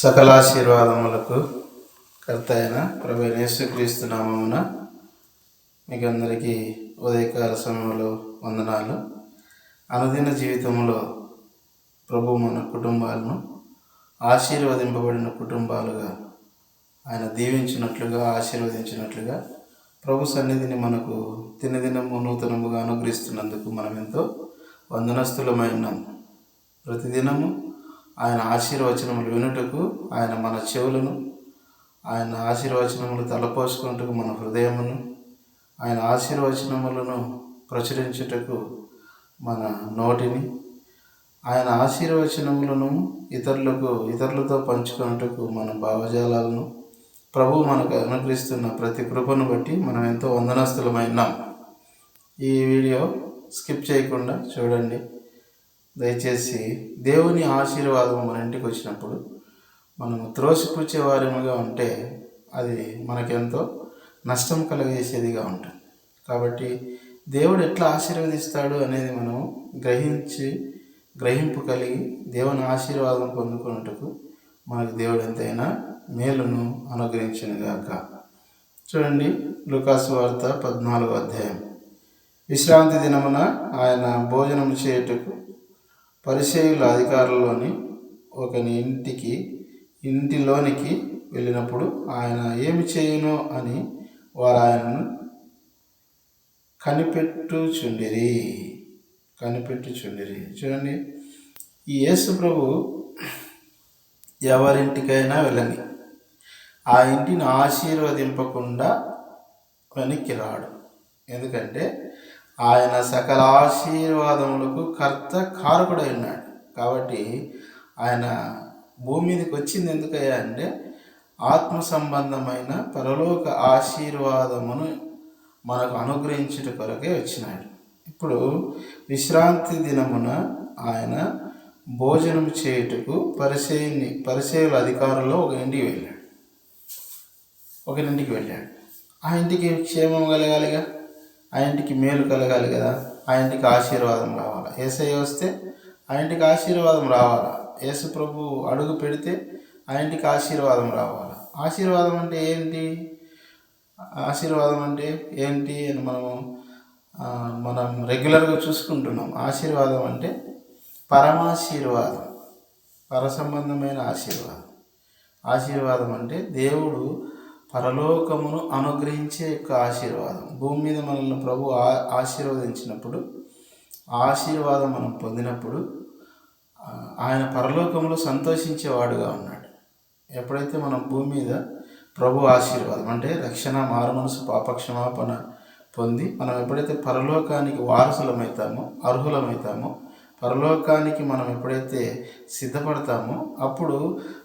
సకలాశీర్వాదములకు కర్త అయిన ప్రభు యేసుక్రీస్తు నామమున మీకు అందరికీ ఉదయకాల సమయంలో వందనాలు. అనుదిన జీవితంలో ప్రభు మన కుటుంబాలను ఆశీర్వదింపబడిన కుటుంబాలుగా ఆయన దీవించినట్లుగా ఆశీర్వదించినట్లుగా ప్రభు సన్నిధిని మనకు తినదినము నూతనముగా అనుగ్రహిస్తున్నందుకు మనం ఎంతో వందనస్తులమైనాం ప్రతిదినము ఆయన ఆశీర్వచనములు వినుటకు ఆయన మన చెవులను ఆయన ఆశీర్వచనములు తలపోసుకుంటకు మన హృదయమును ఆయన ఆశీర్వచనములను ప్రచురించుటకు మన నోటిని ఆయన ఆశీర్వచనములను ఇతరులకు ఇతరులతో పంచుకున్నట్టుకు మన భావజాలాలను. ప్రభు మనకు అనుగ్రహిస్తున్న ప్రతి కృపను బట్టి మనం ఎంతో వందనస్తులమైనాం ఈ వీడియో స్కిప్ చేయకుండా చూడండి. దయచేసి దేవుని ఆశీర్వాదం మన ఇంటికి వచ్చినప్పుడు మనము త్రోసిపుచ్చే వారముగా ఉంటే అది మనకెంతో నష్టం కలిగేసేదిగా ఉంటుంది. కాబట్టి దేవుడు ఎట్లా ఆశీర్వదిస్తాడు అనేది మనం గ్రహించి గ్రహింపు కలిగి దేవుని ఆశీర్వాదం పొందుకున్నట్టుకు మనకు దేవుడు ఎంతైనా మేలును అనుగ్రహించినగాక చూడండి లుకాసు వార్త పద్నాలుగో అధ్యాయం. విశ్రాంతి దినమున ఆయన భోజనం చేయుటకు పరిచయుల అధికారుల్లోని ఒకని ఇంటికి ఇంటిలోనికి వెళ్ళినప్పుడు ఆయన ఏమి చేయునో అని వారు ఆయనను కనిపెట్టుచుండిరి. కనిపెట్టుచుండిరి. చూడండి ఈ యేసు ప్రభు ఎవరింటికైనా వెళ్ళని ఆ ఇంటిని ఆశీర్వదింపకుండా వెనక్కి రాడు. ఎందుకంటే ఆయన సకల ఆశీర్వాదములకు కర్త కారకుడై ఉన్నాడు. కాబట్టి ఆయన భూమి మీదకి వచ్చింది ఎందుకయ్యా అంటే ఆత్మ సంబంధమైన పరలోక ఆశీర్వాదమును మనకు అనుగ్రహించుట కొరకే వచ్చినాడు. ఇప్పుడు విశ్రాంతి దినమున ఆయన భోజనం చేయుటకు పరిచయని పరిచయుల అధికారుల్లో ఒక ఇంటికి వెళ్ళాడు. ఒక ఇంటికి వెళ్ళాడు. ఆ ఇంటికి క్షేమం కలగాలిగా? ఆ ఇంటికి మేలు కలగాలి కదా. ఆ ఇంటికి ఆశీర్వాదం రావాలా? ఏసై వస్తే ఆ ఇంటికి ఆశీర్వాదం రావాలా? యేసు ప్రభు అడుగు పెడితే ఆ ఇంటికి ఆశీర్వాదం రావాలా? ఆశీర్వాదం అంటే ఏంటి? ఆశీర్వాదం అంటే ఏంటి అని మనము మనం రెగ్యులర్గా చూసుకుంటున్నాం. ఆశీర్వాదం అంటే పరమాశీర్వాదం పర సంబంధమైన ఆశీర్వాదం. ఆశీర్వాదం అంటే దేవుడు పరలోకమును అనుగ్రహించే యొక్క ఆశీర్వాదం. భూమి మీద మనల్ని ప్రభు ఆ- ఆశీర్వదించినప్పుడు ఆశీర్వాదం మనం పొందినప్పుడు ఆయన పరలోకంలో సంతోషించేవాడుగా ఉన్నాడు. ఎప్పుడైతే మనం భూమి మీద ప్రభు ఆశీర్వాదం అంటే రక్షణ మారుమనసు పాపక్షమాపణ పొంది మనం ఎప్పుడైతే పరలోకానికి వారసులమవుతామో అర్హులమవుతామో పరలోకానికి మనం ఎప్పుడైతే సిద్ధపడతామో అప్పుడు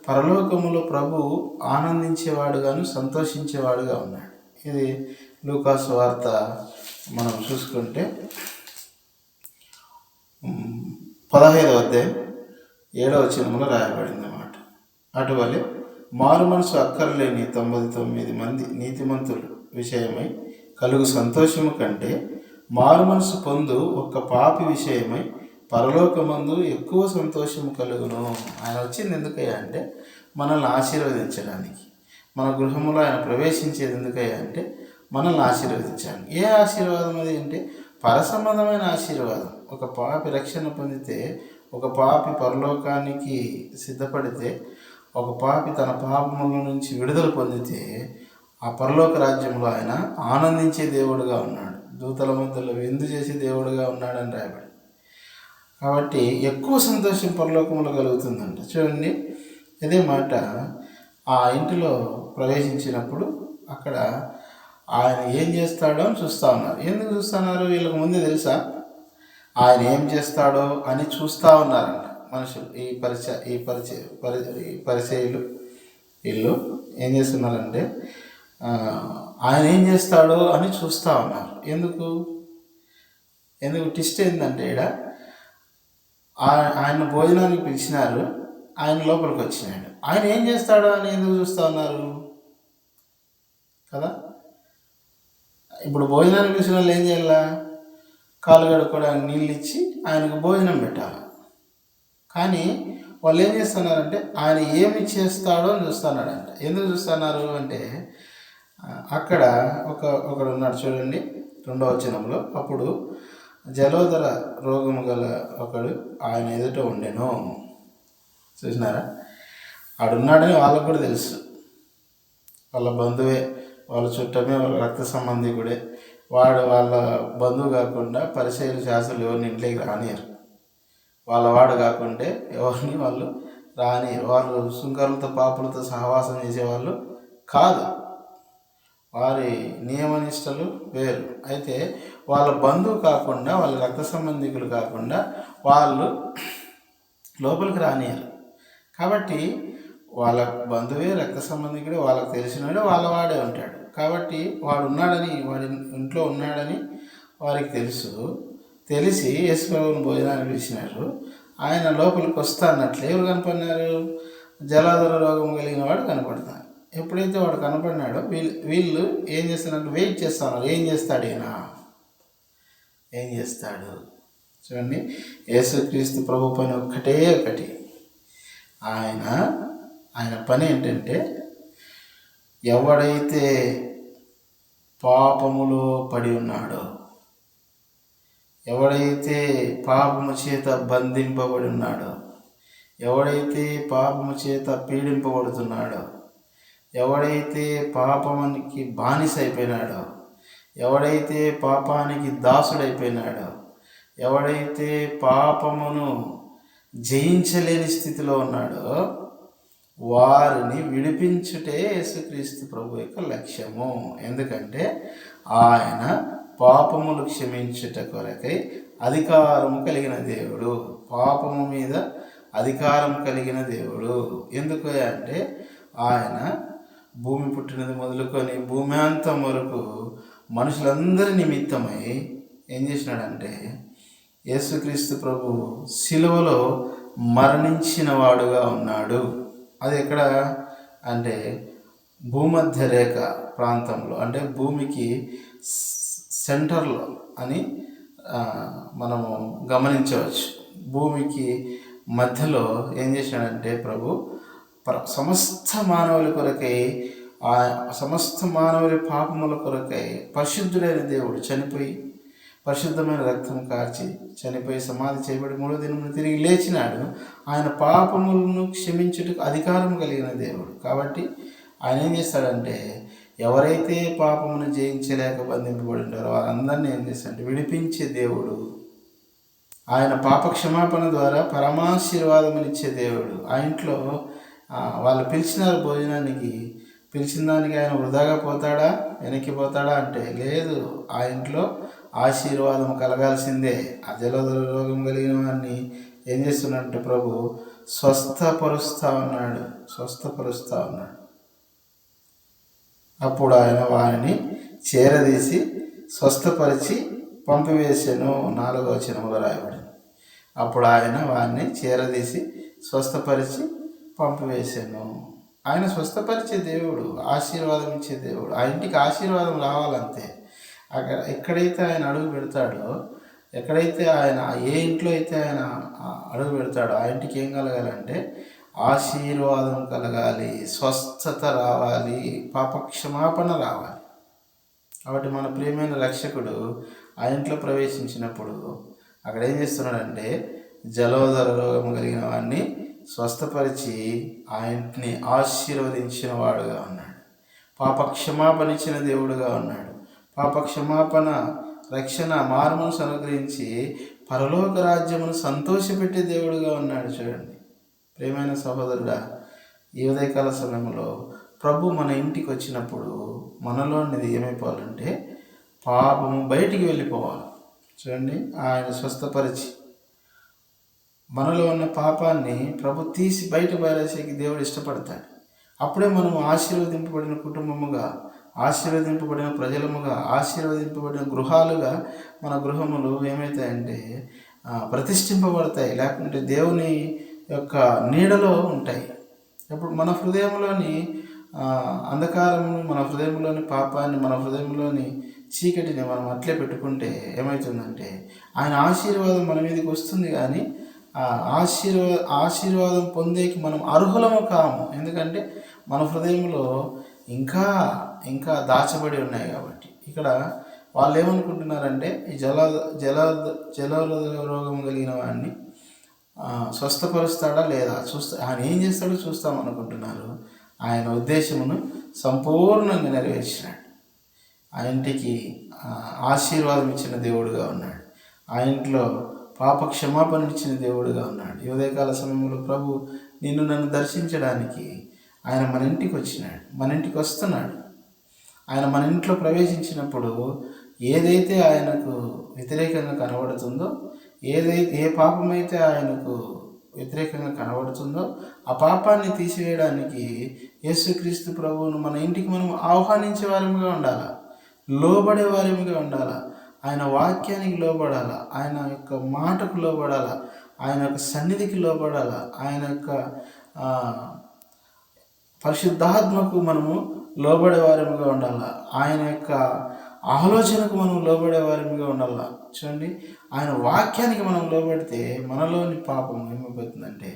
పరలోకములో ప్రభు ఆనందించేవాడుగాను సంతోషించేవాడుగా ఉన్నాడు. ఇది లూకాసు వార్త మనం చూసుకుంటే పదహైదవ అధ్యాయం ఏడవ చిన్నములో రాయబడింది అన్నమాట అటువలే మారు మనసు అక్కర్లేని తొంభై తొమ్మిది మంది నీతిమంతులు విషయమై కలుగు సంతోషము కంటే మారు మనసు పొందు ఒక్క పాపి విషయమై పరలోకమందు ఎక్కువ సంతోషం కలుగును. ఆయన వచ్చింది ఎందుకయ్యా అంటే మనల్ని ఆశీర్వదించడానికి. మన గృహంలో ఆయన ప్రవేశించేది ఎందుకయ్యా అంటే మనల్ని ఆశీర్వదించాలి ఏ ఆశీర్వాదం అది అంటే పరసంబంధమైన ఆశీర్వాదం. ఒక పాపి రక్షణ పొందితే ఒక పాపి పరలోకానికి సిద్ధపడితే ఒక పాపి తన పాపముల నుంచి విడుదల పొందితే ఆ పరలోక రాజ్యంలో ఆయన ఆనందించే దేవుడుగా ఉన్నాడు. దూతల మధ్యలో విందు చేసే దేవుడుగా ఉన్నాడని రాయబడి కాబట్టి ఎక్కువ సంతోషం పరలోకంలో కలుగుతుందంట. చూడండి ఇదే మాట. ఆ ఇంటిలో ప్రవేశించినప్పుడు అక్కడ ఆయన ఏం చేస్తాడో అని చూస్తూ ఉన్నారు. ఎందుకు చూస్తున్నారు వీళ్ళకి ముందే తెలుసా? ఆయన ఏం చేస్తాడో అని చూస్తూ ఉన్నారంట మనుషులు. ఈ పరిచయ ఈ పరిచయ పరి ఈ వీళ్ళు ఏం చేస్తున్నారంటే ఆయన ఏం చేస్తాడో అని చూస్తూ ఉన్నారు. ఎందుకు? ఎందుకు? టిస్ట్ ఏంటంటే ఇక్కడ ఆయన భోజనానికి పిలిచినారు ఆయన లోపలికి వచ్చినాడు. ఆయన ఏం చేస్తాడో అని ఎందుకు చూస్తూ ఉన్నారు? కదా? ఇప్పుడు భోజనానికి పిలిచిన వాళ్ళు ఏం చేయాలా? కాలు కడుక్కోవడానికి నీళ్ళు ఇచ్చి ఆయనకు భోజనం పెట్టాలి? కానీ వాళ్ళు ఏం చేస్తున్నారంటే ఆయన ఏమి చేస్తాడో అని చూస్తున్నాడంట. ఎందుకు చూస్తున్నారు అంటే అక్కడ ఒక ఒకడు ఉన్నాడు చూడండి రెండవ వచనంలో. అప్పుడు జలోదర రోగము గల ఒకడు ఆయన ఎదుట ఉండెను. చూసినారా? ఆడున్నాడని వాళ్ళకు కూడా తెలుసు. వాళ్ళ బంధువే వాళ్ళ చుట్టమే వాళ్ళ రక్త సంబంధికుడే. వాడు వాళ్ళ బంధువు కాకుండా పరిచయం శాస్త్రులు ఎవరిని ఇంట్లోకి రానియరు. వాళ్ళ వాడు కాకుంటే ఎవరిని వాళ్ళు రానియరు. వాళ్ళు సుంకరులతో పాపులతో సహవాసం చేసేవాళ్ళు కాదు. వారి నియమనిష్టలు వేరు. అయితే వాళ్ళ బంధువు కాకుండా వాళ్ళ రక్త సంబంధికులు కాకుండా వాళ్ళు లోపలికి రానియరు కాబట్టి వాళ్ళ బంధువే రక్త సంబంధికుడే వాళ్ళకి తెలిసినవాడే వాళ్ళ వాడే ఉంటాడు. కాబట్టి వాడు ఉన్నాడని వాడి ఇంట్లో ఉన్నాడని వారికి తెలుసు. తెలిసి యేసుప్రభుని భోజనాన్ని పిలిచినారు. ఆయన లోపలికి వస్తా అన్నట్లు ఎవరు కనపడినారు? జలాధర రోగం కలిగిన వాడు కనపడతారు ఎప్పుడైతే వాడు కనపడినాడో వీళ్ళు వీళ్ళు ఏం చేస్తున్నారు వెయిట్ చేస్తున్నారు ఏం చేస్తాడు ఈయన? ఏం చేస్తాడు? చూడండి. యేసుక్రీస్తు ప్రభు పని ఒక్కటే ఒకటి. ఆయన ఆయన పని ఏంటంటే ఎవడైతే పాపములో పడి ఉన్నాడో ఎవడైతే పాపము చేత బంధింపబడి ఉన్నాడో ఎవడైతే పాపము చేత పీడింపబడుతున్నాడో ఎవడైతే పాపమునికి బానిస అయిపోయినాడో ఎవడైతే పాపానికి దాసుడైపోయినాడో ఎవడైతే పాపమును జయించలేని స్థితిలో ఉన్నాడో వారిని విడిపించుటే యేసుక్రీస్తు ప్రభు యొక్క లక్ష్యము. ఎందుకంటే ఆయన పాపములు క్షమించుట కొరకై అధికారం కలిగిన దేవుడు. పాపము మీద అధికారం కలిగిన దేవుడు. ఎందుకు అంటే ఆయన భూమి పుట్టినది మొదలుకొని భూమి అంతం వరకు మనుషులందరి నిమిత్తమై ఏం చేసినాడంటే యేసుక్రీస్తు ప్రభు శిలువలో మరణించిన వాడుగా ఉన్నాడు. అది ఎక్కడ? అంటే భూమధ్య రేఖ ప్రాంతంలో. అంటే భూమికి సెంటర్లో అని మనము గమనించవచ్చు. భూమికి మధ్యలో ఏం చేశాడంటే ప్రభు పర సమస్త మానవుల కొరకై ఆ సమస్త మానవుల పాపముల కొరకై పరిశుద్ధుడైన దేవుడు చనిపోయి పరిశుద్ధమైన రక్తం కార్చి చనిపోయి సమాధి చేయబడి మూడో దినమున తిరిగి లేచినాడు. ఆయన పాపములను క్షమించుటకు అధికారం కలిగిన దేవుడు. కాబట్టి ఆయన ఏం చేస్తాడంటే ఎవరైతే పాపమును జయించలేక బంధింపబడి ఉంటారో వారందరినీ ఏం చేస్తాడంటే విడిపించే దేవుడు. ఆయన పాప క్షమాపణ ద్వారా పరమాశీర్వాదమునిచ్చే దేవుడు. ఆ ఇంట్లో వాళ్ళు పిలిచినారు భోజనానికి పిలిచిన దానికి ఆయన వృధాగా పోతాడా వెనక్కి పోతాడా అంటే లేదు ఆ ఇంట్లో ఆశీర్వాదం కలగాల్సిందే. ఆ రోగం కలిగిన వాడిని ఏం చేస్తున్నట్టు ప్రభు స్వస్థపరుస్తా ఉన్నాడు స్వస్థపరుస్తా ఉన్నాడు. అప్పుడు ఆయన వారిని చేరదీసి స్వస్థపరిచి పంపివేసాను నాలుగో వచనంలో రాయబడింది. అప్పుడు ఆయన వారిని చేరదీసి స్వస్థపరిచి పంపివేశాను. ఆయన స్వస్థపరిచే దేవుడు ఆశీర్వాదం ఇచ్చే దేవుడు. ఆ ఇంటికి ఆశీర్వాదం రావాలంతే. అక్కడ ఎక్కడైతే ఆయన అడుగు పెడతాడో ఎక్కడైతే ఆయన ఏ ఇంట్లో అయితే ఆయన అడుగు పెడతాడో ఆ ఇంటికి ఏం కలగాలంటే ఆశీర్వాదం కలగాలి స్వస్థత రావాలి పాపక్షమాపణ రావాలి. కాబట్టి మన ప్రియమైన రక్షకుడు ఆ ఇంట్లో ప్రవేశించినప్పుడు అక్కడ ఏం చేస్తున్నాడంటే జలోదర రోగం కలిగిన వాడిని స్వస్థపరిచి ఆయన్ని ఆశీర్వదించిన వాడుగా ఉన్నాడు. పాప క్షమాపణ దేవుడుగా ఉన్నాడు. పాప క్షమాపణ రక్షణ మార్మను అనుగ్రహించి పరలోక రాజ్యమును సంతోషపెట్టే దేవుడుగా ఉన్నాడు చూడండి. ప్రేమైన సహోదరుడా ఈ ఉదయకాల సమయంలో ప్రభు మన ఇంటికి వచ్చినప్పుడు మనలోనిది ఏమైపోవాలంటే పాపము బయటికి వెళ్ళిపోవాలి. చూడండి ఆయన స్వస్థపరిచి మనలో ఉన్న పాపాన్ని ప్రభు తీసి బయట పారేసేకి దేవుడు ఇష్టపడతాడు. అప్పుడే మనం ఆశీర్వదింపబడిన కుటుంబముగా ఆశీర్వదింపబడిన ప్రజలముగా ఆశీర్వదింపబడిన గృహాలుగా మన గృహములు ఏమవుతాయంటే ప్రతిష్ఠింపబడతాయి. లేకుంటే దేవుని యొక్క నీడలో ఉంటాయి. ఇప్పుడు మన హృదయంలోని అంధకారము అంధకారమును మన హృదయంలోని పాపాన్ని మన హృదయంలోని చీకటిని మనం అట్లే పెట్టుకుంటే ఏమవుతుందంటే ఆయన ఆశీర్వాదం మన మీదకి వస్తుంది కానీ ఆశీర్వా ఆశీర్వాదం పొందేకి మనం అర్హులము కాము. ఎందుకంటే మన హృదయంలో ఇంకా ఇంకా దాచబడి ఉన్నాయి కాబట్టి. ఇక్కడ వాళ్ళు ఏమనుకుంటున్నారంటే ఈ జల జల జల రోగం కలిగిన వాడిని స్వస్థపరుస్తాడా లేదా? చూస్తా ఆయన ఏం చేస్తాడో చూస్తాం అనుకుంటున్నారు. ఆయన ఉద్దేశమును సంపూర్ణంగా నెరవేర్చినాడు. ఆ ఇంటికి ఆశీర్వాదం ఇచ్చిన దేవుడుగా ఉన్నాడు. ఆ ఇంట్లో పాప క్షమాపణనిచ్చిన దేవుడుగా ఉన్నాడు. ఈ ఉదయకాల సమయంలో ప్రభు నిన్ను నన్ను దర్శించడానికి ఆయన మన ఇంటికి వచ్చినాడు మన ఇంటికి వస్తున్నాడు. ఆయన మన ఇంట్లో ప్రవేశించినప్పుడు ఏదైతే ఆయనకు వ్యతిరేకంగా కనబడుతుందో ఏదైతే ఏ పాపమైతే ఆయనకు వ్యతిరేకంగా కనబడుతుందో ఆ పాపాన్ని తీసివేయడానికి యేసుక్రీస్తు ప్రభువును మన ఇంటికి మనం ఆహ్వానించే వారముగా ఉండాలా? లోబడే వారముగా ఉండాలా? ఆయన వాక్యానికి లోబడాలా? ఆయన యొక్క మాటకు లోబడాలా? ఆయన యొక్క సన్నిధికి లోబడాలా? ఆయన యొక్క పరిశుద్ధాత్మకు మనము లోబడే వారముగా ఉండాలా? ఆయన యొక్క ఆలోచనకు మనం లోబడే వారముగా ఉండాలా? చూడండి ఆయన వాక్యానికి మనం లోబడితే మనలోని పాపం ఏమైపోతుందంటే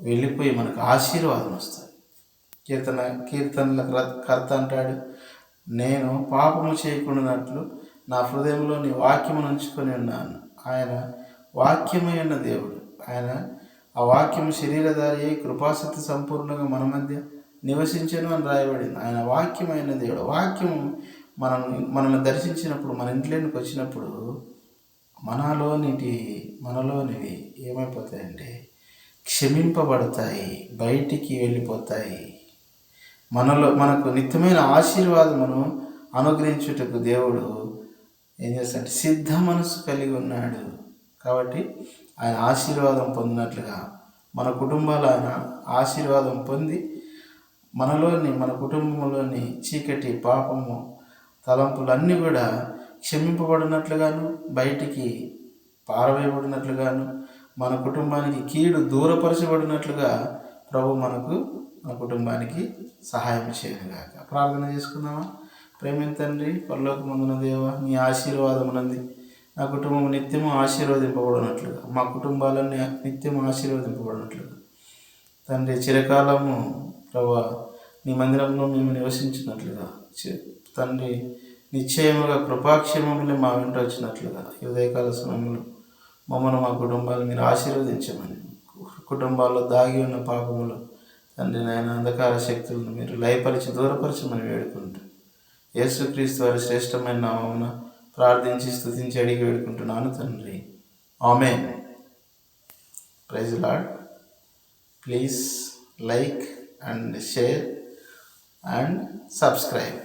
వెళ్ళిపోయి మనకు ఆశీర్వాదం వస్తుంది. కీర్తన కీర్తనల కర్త అంటాడు నేను పాపము చేయకుండానట్లు నా హృదయంలో నీ వాక్యమును ఉంచుకొని ఉన్నాను. ఆయన వాక్యమై ఉన్న దేవుడు. ఆయన ఆ వాక్యం శరీరధారి అయి కృపాసక్తి సంపూర్ణంగా మన మధ్య నివసించను అని రాయబడింది. ఆయన వాక్యమైన దేవుడు. వాక్యము మనం మనల్ని దర్శించినప్పుడు మన ఇంట్లోనికి వచ్చినప్పుడు మనలోనిటి మనలోనివి ఏమైపోతాయంటే క్షమింపబడతాయి బయటికి వెళ్ళిపోతాయి. మనలో మనకు నిత్యమైన ఆశీర్వాదమును అనుగ్రహించుటకు దేవుడు ఏం చేస్తాడు సిద్ధ మనసు కలిగి ఉన్నాడు. కాబట్టి ఆయన ఆశీర్వాదం పొందినట్లుగా మన కుటుంబాలు ఆయన ఆశీర్వాదం పొంది మనలోని మన కుటుంబంలోని చీకటి పాపము తలంపులన్నీ కూడా క్షమింపబడినట్లుగాను బయటికి పారవేయబడినట్లుగాను మన కుటుంబానికి కీడు దూరపరచబడినట్లుగా ప్రభు మనకు మన కుటుంబానికి సహాయం చేయనుగాక. ప్రార్థన చేసుకుందామా? ప్రేమ తండ్రి పరలోకమందున దేవ నీ ఆశీర్వాదమునంది. నా కుటుంబం నిత్యము ఆశీర్వదింపబడినట్లుగా మా కుటుంబాలన్నీ నిత్యం ఆశీర్వదింపబడినట్లుగా. తండ్రి చిరకాలము ప్రభా నీ మందిరంలో మేము నివసించినట్లుగా. చి- తండ్రి నిశ్చయముగా కృపాక్షేమములు మా వెంట వచ్చినట్లుగా. ఉదయకాల సమయంలో మమ్మల్ని మా కుటుంబాలు మీరు ఆశీర్వదించమని కుటుంబాల్లో దాగి ఉన్న పాపములు తండ్రి నాయన అంధకార శక్తులను మీరు లయపరిచి దూరపరచమని వేడుకుంటూ యేసుక్రీస్తు వారి శ్రేష్టమైన నామమున ప్రార్థించి స్థుతించి అడిగి వేడుకుంటున్నాను తండ్రి. Amen praise Lord please like and share and subscribe.